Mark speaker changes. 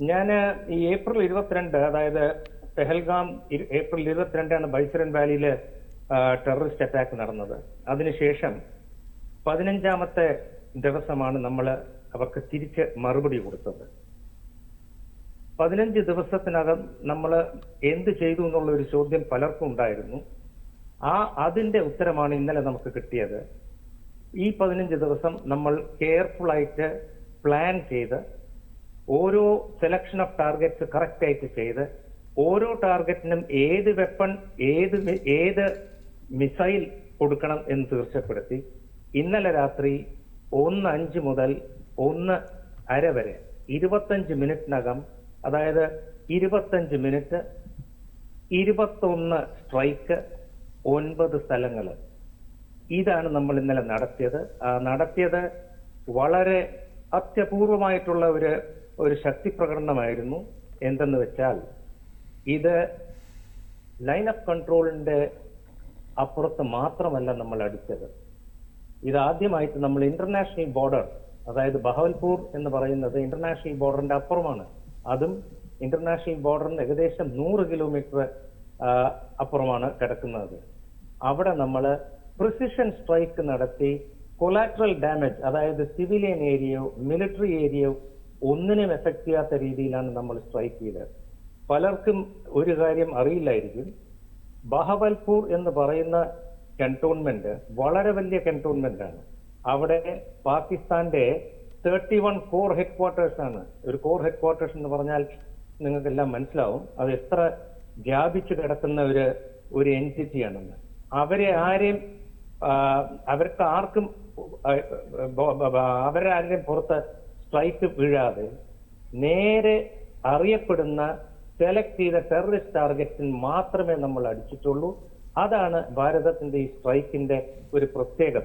Speaker 1: ഞാൻ ഈ ഏപ്രിൽ ഇരുപത്തിരണ്ട് അതായത് പെഹൽഗാം ഏപ്രിൽ ഇരുപത്തിരണ്ടാണ് ബൈസരൻ വാലിയിൽ ടെററിസ്റ്റ് അറ്റാക്ക് നടന്നത്. അതിനുശേഷം പതിനഞ്ചാമത്തെ ദിവസമാണ് നമ്മൾ അവർക്ക് തിരിച്ച് മറുപടി കൊടുത്തത്. പതിനഞ്ച് ദിവസത്തിനകം നമ്മൾ എന്ത് ചെയ്തു എന്നുള്ള ഒരു ചോദ്യം പലർക്കും ഉണ്ടായിരുന്നു. ആ അതിന്റെ ഉത്തരമാണ് ഇന്നലെ നമുക്ക് കിട്ടിയത്. ഈ പതിനഞ്ച് ദിവസം നമ്മൾ കെയർഫുൾ ആയിട്ട് പ്ലാൻ ചെയ്ത് ഓരോ സെലക്ഷൻ ഓഫ് ടാർഗറ്റ്സ് കറക്റ്റ് ആയിട്ട് ചെയ്ത് ഓരോ ടാർഗറ്റിനും ഏത് വെപ്പൺ ഏത് ഏത് മിസൈൽ കൊടുക്കണം എന്ന് തീർച്ചപ്പെടുത്തി. ഇന്നലെ രാത്രി ഒന്ന് അഞ്ച് മുതൽ ഒന്ന് അര വരെ ഇരുപത്തഞ്ച് മിനിറ്റിനകം അതായത് ഇരുപത്തഞ്ച് മിനിറ്റ് ഇരുപത്തൊന്ന് സ്ട്രൈക്ക് ഒൻപത് സ്ഥലങ്ങൾ ഇതാണ് നമ്മൾ ഇന്നലെ നടത്തിയത്. നടത്തിയത് വളരെ അത്യപൂർവമായിട്ടുള്ള ഒരു ഒരു ശക്തി പ്രകടനമായിരുന്നു എന്തെന്ന് വെച്ചാൽ ഇത് ലൈൻ ഓഫ് കൺട്രോളിന്റെ അപ്പുറത്ത് മാത്രമല്ല നമ്മൾ അടിച്ചത്. ഇത് ആദ്യമായിട്ട് നമ്മൾ ഇന്റർനാഷണൽ ബോർഡർ അതായത് ബഹവൽപൂർ എന്ന് പറയുന്നത് ഇന്റർനാഷണൽ ബോർഡറിന്റെ അപ്പുറമാണ്. അതും ഇന്റർനാഷണൽ ബോർഡറിന് ഏകദേശം നൂറ് കിലോമീറ്റർ അപ്പുറമാണ് കിടക്കുന്നത്. അവിടെ നമ്മൾ പ്രിസിഷൻ സ്ട്രൈക്ക് നടത്തി കൊലാട്രൽ ഡാമേജ് അതായത് സിവിലിയൻ ഏരിയയോ മിലിറ്ററി ഏരിയയോ ഒന്നിനും എഫക്ട് ചെയ്യാത്ത രീതിയിലാണ് നമ്മൾ സ്ട്രൈക്ക് ചെയ്തത്. പലർക്കും ഒരു കാര്യം അറിയില്ലായിരിക്കും. ബഹവൽപൂർ എന്ന് പറയുന്ന കന്റോൺമെന്റ് വളരെ വലിയ കന്റോൺമെന്റ് ആണ്. അവിടെ പാകിസ്ഥാന്റെ thirty one corps headquarters ആണ്. ഒരു കോർ ഹെഡ് ക്വാർട്ടേഴ്സ് എന്ന് പറഞ്ഞാൽ നിങ്ങൾക്കെല്ലാം മനസ്സിലാവും. അത് എത്ര വ്യാപിച്ചു കിടക്കുന്ന ഒരു ഒരു എന്റിറ്റിയാണെന്ന് അവരെ ആരെയും അവർക്ക് ആർക്കും അവരാരുടെയും പുറത്ത് സ്ട്രൈക്ക് വീഴാതെ നേരെ അറിയപ്പെടുന്ന സെലക്ട് ചെയ്ത ടെററിസ്റ്റ് ടാർഗറ്റിന് മാത്രമേ നമ്മൾ അടിച്ചിട്ടുള്ളൂ. അതാണ് ഭാരതത്തിന്റെ ഈ സ്ട്രൈക്കിന്റെ ഒരു പ്രത്യേകത.